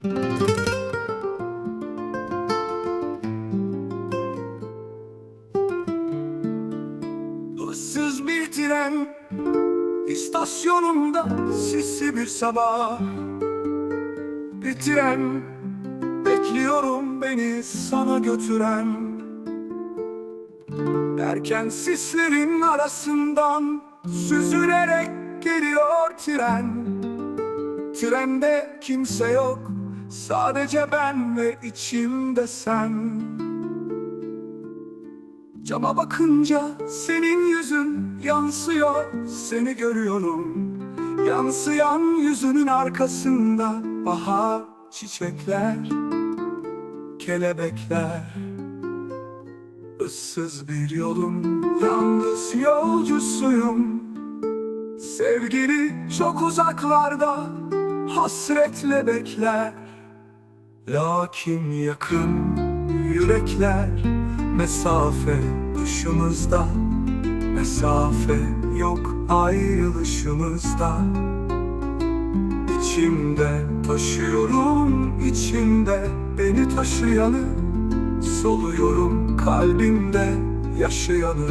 Issız bir tren istasyonunda sisli bir sabah. Bir tren bekliyorum beni sana götüren. Derken sislerin arasından süzülerek geliyor tren. Trende kimse yok sadece ben ve içimde sen. Cama bakınca senin yüzün yansıyor Seni görüyorum. Yansıyan yüzünün arkasında Bahar, çiçekler Kelebekler. Issız bir yolun Yalnız yolcusuyum. Sevgili çok uzaklarda Hasretle bekler Lakin yakın yürekler Mesafe dışımızda. Mesafe yok ayrılışımızda. İçimde taşıyorum içimde Beni taşıyanı. Soluyorum kalbimde yaşayanı.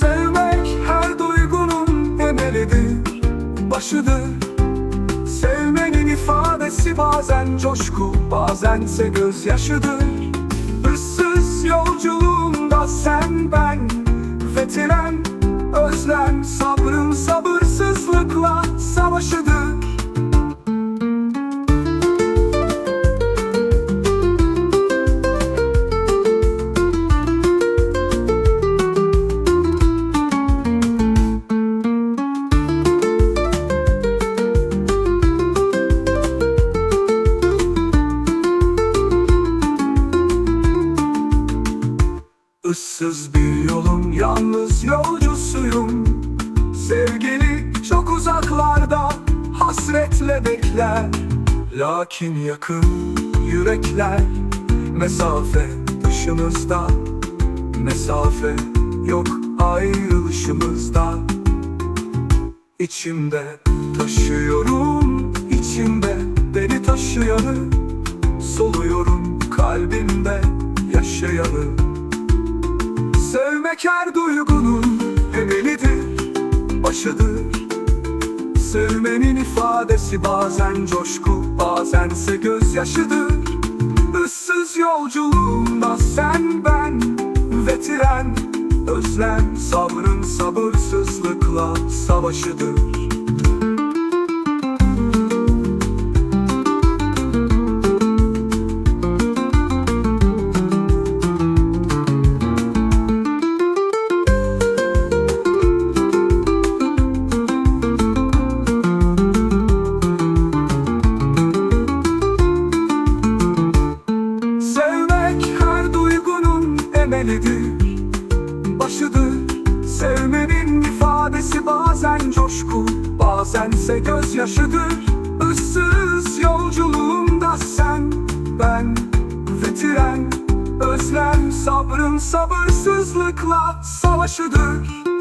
Sevmek her duygunun temelidir Başıdır bazen coşku Bazense gözyaşıdır. Issız yolculuğunda sen ben Ve tren özlem Sabrın sabırsızlıkla savaşıdır Issız bir yolun yalnız yolcusuyum. Sevgili çok uzaklarda hasretle bekler. Lakin yakın yürekler Mesafe dışımızda. Mesafe yok ayrılışımızda. İçimde taşıyorum içimde beni taşıyanı. Soluyorum kalbimde yaşayanı Sevmek her duygunun temelidir, başıdır. Sevmenin ifadesi bazen coşku, bazense gözyaşıdır. Issız yolculuğunda sen ben ve tren Özlem sabrın sabırsızlıkla savaşıdır emelidir Başıdır Sevmenin ifadesi bazen coşku Bazense gözyaşıdır. Issız yolculuğumda sen Ben ve tren Özlem sabrın sabırsızlıkla savaşıdır